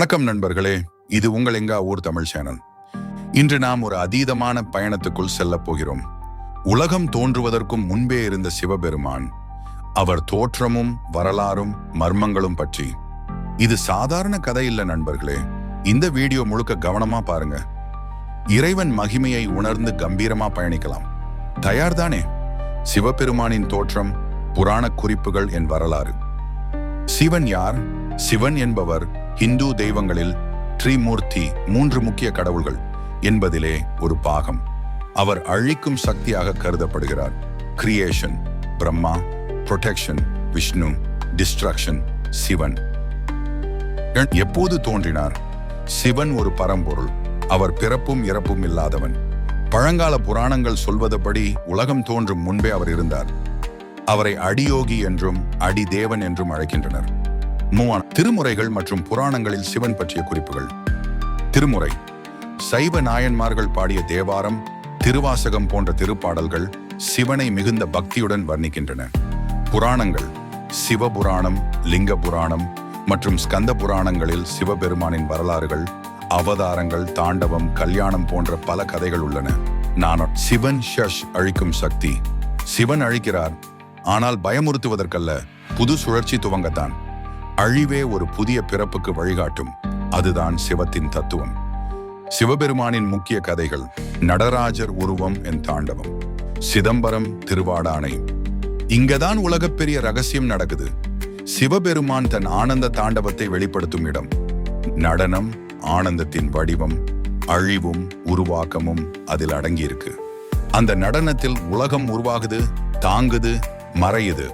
வணக்கம் நண்பர்களே. இது உங்கள் எங்கா ஊர் தமிழ் சேனல். இன்று நாம் ஒரு அதீதமான பயணத்துக்குள் செல்லப் போகிறோம். உலகம் தோன்றுவதற்கும் முன்பே இருந்த சிவபெருமான் அவர் தோற்றமும் வரலாறும் மர்மங்களும் பற்றி. இது சாதாரண கதை இல்ல நண்பர்களே. இந்த வீடியோ முழுக்க கவனமா பாருங்க. இறைவன் மகிமையை உணர்ந்து கம்பீரமா பயணிக்கலாம். தயார்தானே சிவபெருமானின் தோற்றம் புராண குறிப்புகள் என் வரலாறு. சிவன் யார்? சிவன் என்பவர் ஹிந்து தெய்வங்களில் த்ரிமூர்த்தி மூன்று முக்கிய கடவுள்கள் என்பதிலே ஒரு பாகம். அவர் அழிக்கும் சக்தியாக கருதப்படுகிறார். Creation Brahma production Vishnu destruction Sivan எப்போது தோன்றினார்? சிவன் ஒரு பரம்பொருள். அவர் பிறப்பும் இறப்பும் இல்லாதவன். பழங்கால புராணங்கள் சொல்வதுபடி உலகம் தோன்றும் முன்பே அவர் இருந்தார். அவரை அடியோகி என்றும் அடி தேவன் என்றும் அழைக்கின்றனர். மூவான திருமுறைகள் மற்றும் புராணங்களில் சிவன் பற்றிய குறிப்புகள். திருமுறை. சைவ நாயன்மார்கள் பாடிய தேவாரம் திருவாசகம் போன்ற திருப்பாடல்கள் சிவனை மிகுந்த பக்தியுடன் வர்ணிக்கின்றன. புராணங்கள். சிவபுராணம் லிங்க புராணம் மற்றும் ஸ்கந்த புராணங்களில் சிவபெருமானின் வரலாறுகள் அவதாரங்கள் தாண்டவம் கல்யாணம் போன்ற பல கதைகள் உள்ளன. நான் சிவன் ஷஷ் அழிக்கும் சக்தி. சிவன் அழிக்கிறார். ஆனால் பயமுறுத்துவதற்கல்ல. புது சுழற்சி துவங்கத்தான். அழிவே ஒரு புதிய பிறப்புக்கு வழிகாட்டும். அதுதான் சிவத்தின் தத்துவம். சிவபெருமானின் முக்கிய கதைகள் நடராஜர் உருவம் என் தாண்டவம். சிதம்பரம் திருவாடானை. இங்கதான் உலகப்பெரிய ரகசியம் நடக்குது. சிவபெருமான் தன் ஆனந்த தாண்டவத்தை வெளிப்படுத்தும் இடம். நடனம் ஆனந்தத்தின் வடிவம் அழிவும் உருவாக்கமும் அதில் அடங்கியிருக்கு. அந்த நடனத்தில் உலகம் உருவாகுது தாங்குது மறையுது.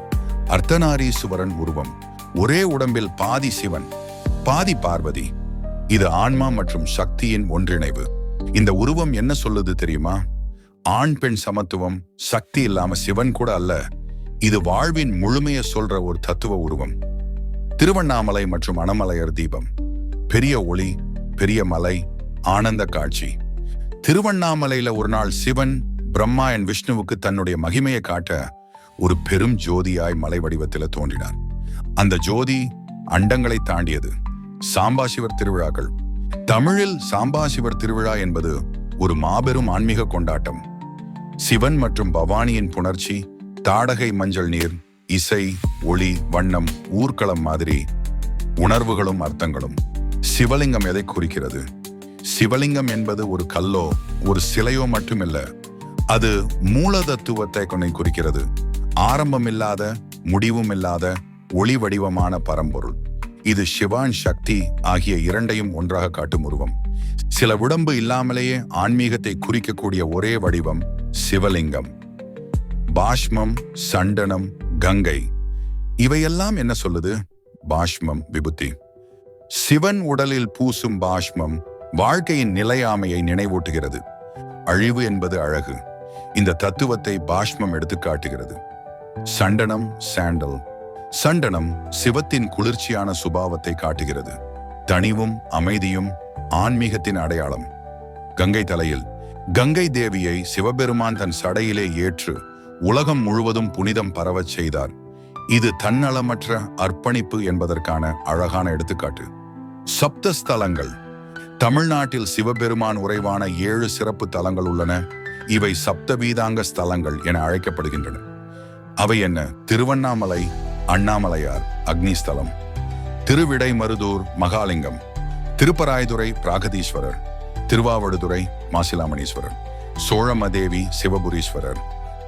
அர்த்தநாரீஸ்வரன் உருவம். ஒரே உடம்பில் பாதி சிவன் பாதி பார்வதி. இது ஆன்மா மற்றும் சக்தியின் ஒன்றிணைவு. இந்த உருவம் என்ன சொல்லுது தெரியுமா? ஆண் பெண் சமத்துவம் சக்தி இல்லாம சிவன் கூட அல்ல. இது வாழ்வின் முழுமைய சொல்ற ஒரு தத்துவ உருவம். திருவண்ணாமலை மற்றும் அணமலையர் தீபம். பெரிய ஒளி பெரிய மலை ஆனந்த காட்சி. திருவண்ணாமலையில ஒரு நாள் சிவன் பிரம்மா என் விஷ்ணுவுக்கு தன்னுடைய மகிமையை காட்ட ஒரு பெரும் ஜோதியாய் மலை வடிவத்தில் தோன்றினார். அந்த ஜோதி அண்டங்களை தாண்டியது. சாம்பாசிவர் திருவிழாக்கள். தமிழில் சாம்பாசிவர் திருவிழா என்பது ஒரு மாபெரும் ஆன்மீக கொண்டாட்டம். சிவன் மற்றும் பவானியின் புணர்ச்சி தாடகை மஞ்சள் நீர் இசை ஒளி வண்ணம் ஊர்க்களம் மாதிரி உணர்வுகளும் அர்த்தங்களும் சிவலிங்கம் எதை குறிக்கிறது? சிவலிங்கம் என்பது ஒரு கல்லோ ஒரு சிலையோ மட்டுமில்ல அது மூல தத்துவத்தை குறிக்கிறது. ஆரம்பமில்லாத முடிவும் இல்லாத ஒளி வடிவமான பரம்பொருள். இது சிவான் சக்தி ஆகிய இரண்டையும் ஒன்றாக காட்டும் உருவம். சில உடம்பு இல்லாமலேயே ஆன்மீகத்தை குறிக்கக்கூடிய ஒரே வடிவம் சிவலிங்கம். பாஷ்மம் சண்டனம் கங்கை. இவையெல்லாம் என்ன சொல்லுது? பாஷ்மம் விபுத்தி சிவன் உடலில் பூசும் பாஷ்மம் வாழ்க்கையின் நிலையாமையை நினைவூட்டுகிறது. அழிவு என்பது அழகு. இந்த தத்துவத்தை பாஷ்மம் எடுத்து காட்டுகிறது சண்டனம் சாண்டல் சண்டனம் சிவத்தின் குளிர்ச்சியான சுபாவத்தை காட்டுகிறது. தனிவும் அமைதியும் ஆன்மீகத்தின் அடையாளம். கங்கை தலையில் கங்கை தேவியை சிவபெருமான் தன் சடையிலே ஏற்று உலகம் முழுவதும் புனிதம் பரவச் செய்தார். இது தன்னலமற்ற அர்ப்பணிப்பு என்பதற்கான அழகான எடுத்துக்காட்டு. சப்தஸ்தலங்கள். தமிழ்நாட்டில் சிவபெருமான் உறைவான ஏழு சிறப்பு தலங்கள் உள்ளன. இவை சப்தவீதாங்க ஸ்தலங்கள் என அழைக்கப்படுகின்றன. அவை என்ன? திருவண்ணாமலை அண்ணாமலையார் அக்னிஸ்தலம். திருவிடை மருதூர் மகாலிங்கம். திருப்பராயதுரை பிராகதீஸ்வரர். திருவாவடுதுறை மாசிலாமணீஸ்வரர். சோழமதேவி சிவபுரீஸ்வரர்.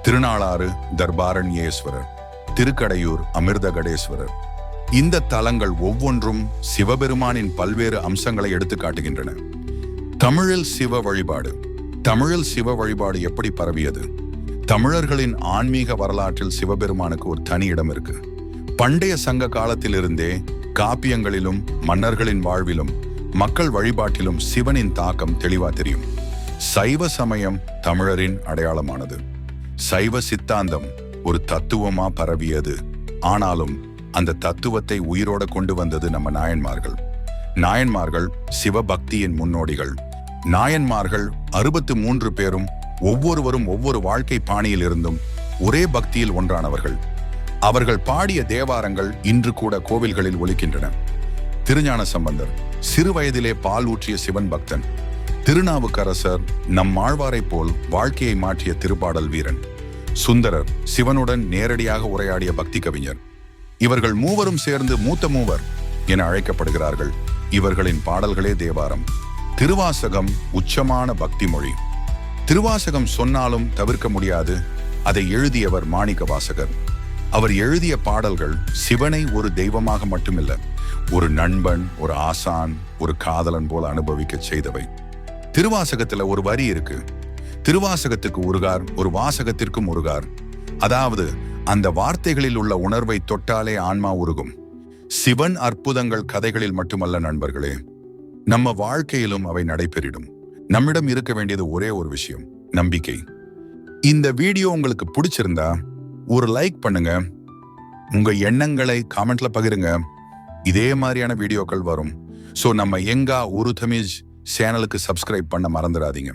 திருநாளாறு தர்பாரண்யேஸ்வரர். திருக்கடையூர் அமிர்தகடேஸ்வரர். இந்த தலங்கள் ஒவ்வொன்றும் சிவபெருமானின் பல்வேறு அம்சங்களை எடுத்து காட்டுகின்றன. தமிழில் சிவ வழிபாடு. தமிழில் சிவ வழிபாடு எப்படி பரவியது? தமிழர்களின் ஆன்மீக வரலாற்றில் சிவபெருமானுக்கு ஒரு தனி இடம் இருக்கு. பண்டைய சங்க காலத்திலிருந்தே காப்பியங்களிலும் மன்னர்களின் வாழ்விலும் மக்கள் வழிபாட்டிலும் சிவனின் தாக்கம் தெளிவா தெரியும். சைவ சமயம் தமிழரின் அடையாளமானது. சைவ சித்தாந்தம் ஒரு தத்துவமா பரவியது. ஆனாலும் அந்த தத்துவத்தை உயிரோட கொண்டு வந்தது நம்ம நாயன்மார்கள். நாயன்மார்கள் சிவபக்தியின் முன்னோடிகள். நாயன்மார்கள் அறுபத்து மூன்று பேரும் ஒவ்வொருவரும் ஒவ்வொரு வாழ்க்கை பாணியில் இருந்தும் ஒரே பக்தியில் ஒன்றானவர்கள். அவர்கள் பாடிய தேவாரங்கள் இன்று கூட கோவில்களில் ஒழிக்கின்றன திருஞான சம்பந்தர் சிறு வயதிலே பால் ஊற்றிய சிவன் பக்தன் திருநாவுக்கரசர் நம் ஆழ்வாரைப் போல் வாழ்க்கையை மாற்றிய திருப்பாடல் வீரன் சுந்தரர் சிவனுடன் நேரடியாக உரையாடிய பக்தி கவிஞர். இவர்கள் மூவரும் சேர்ந்து மூத்த மூவர் என அழைக்கப்படுகிறார்கள். இவர்களின் பாடல்களே தேவாரம். திருவாசகம் உச்சமான பக்தி மொழி. திருவாசகம் சொன்னாலும் தவிர்க்க முடியாது. அதை எழுதியவர் மாணிக்க வாசகர் அவர் எழுதிய பாடல்கள் சிவனை ஒரு தெய்வமாக மட்டுமில்ல ஒரு நண்பன் ஒரு ஆசான் ஒரு காதலன் போல அனுபவிக்க செய்தவை. திருவாசகத்துல ஒரு வரி இருக்கு. திருவாசகத்துக்கு உருகார் ஒரு வாசகத்திற்கும் உருகார். அதாவது அந்த வார்த்தைகளில் உள்ள உணர்வை தொட்டாலே ஆன்மா உருகும். சிவன் அற்புதங்கள் கதைகளில் மட்டுமல்ல நண்பர்களே. நம்ம வாழ்க்கையிலும் அவை நடைபெறிடும். நம்மிடம் இருக்க வேண்டியது ஒரே ஒரு விஷயம் நம்பிக்கை. இந்த வீடியோ உங்களுக்கு பிடிச்சிருந்தா ஒரு லைக் பண்ணுங்க. உங்க எண்ணங்களை காமெண்ட்ல பகிருங்க. இதே மாதிரியான வீடியோக்கள் வரும். ஸோ நம்ம எங்கா ஒரு தமிழ் சேனலுக்கு சப்ஸ்கிரைப் பண்ண மறந்துடாதீங்க.